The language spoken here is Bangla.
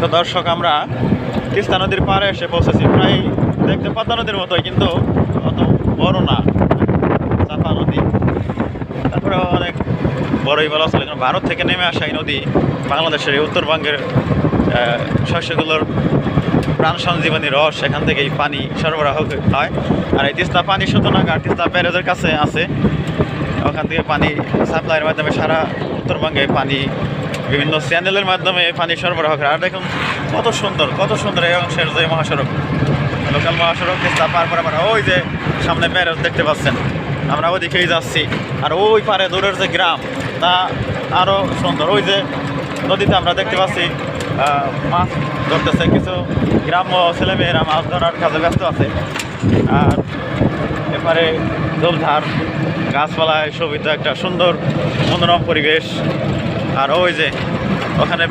তো দর্শক, আমরা তিস্তা নদীর পাড়ে এসে পৌঁছেছি। প্রায় দেখতে পদ্মা নদীর মতোই, কিন্তু অত বড় না, চাপা নদী। তারপরে অনেক বড়ই বলা চলে ভারত থেকে নেমে আসা এই নদী বাংলাদেশের এই উত্তরবঙ্গের শস্যগুলোর প্রাণ সঞ্জীবনী রস, এখান থেকে এই পানি সরবরাহ হয় আর এই তিস্তা পানি শুধু না, আর তিস্তা ব্যারেজের কাছে আছে। ওখান থেকে পানি সাপ্লাইয়ের মাধ্যমে সারা উত্তরবঙ্গে পানি বিভিন্ন চ্যানেলের মাধ্যমে এই পানি সরবরাহ করে। আর দেখুন, কত সুন্দর কত সুন্দর এই অংশের যে মহাসড়ক। লোকাল মহাসড়ক তিস্তা পার করে আমরা ওই যে সামনে ব্যারেজ দেখতে পাচ্ছেন। আমরা ওদিকেই যাচ্ছি। আর ওই পারে দূরের যে গ্রাম, তা আরও সুন্দর। ওই যে নদীতে আমরা দেখতে পাচ্ছি মাছ ধরতেছে। কিছু গ্রাম্য ছেলেমেয়েরা মাছ ধরার কাজে ব্যস্ত আছে। আর এপারে দোলধার, গাছপালায় শোভিত একটা সুন্দর মনোরম পরিবেশ। আর ওই যে ওখানে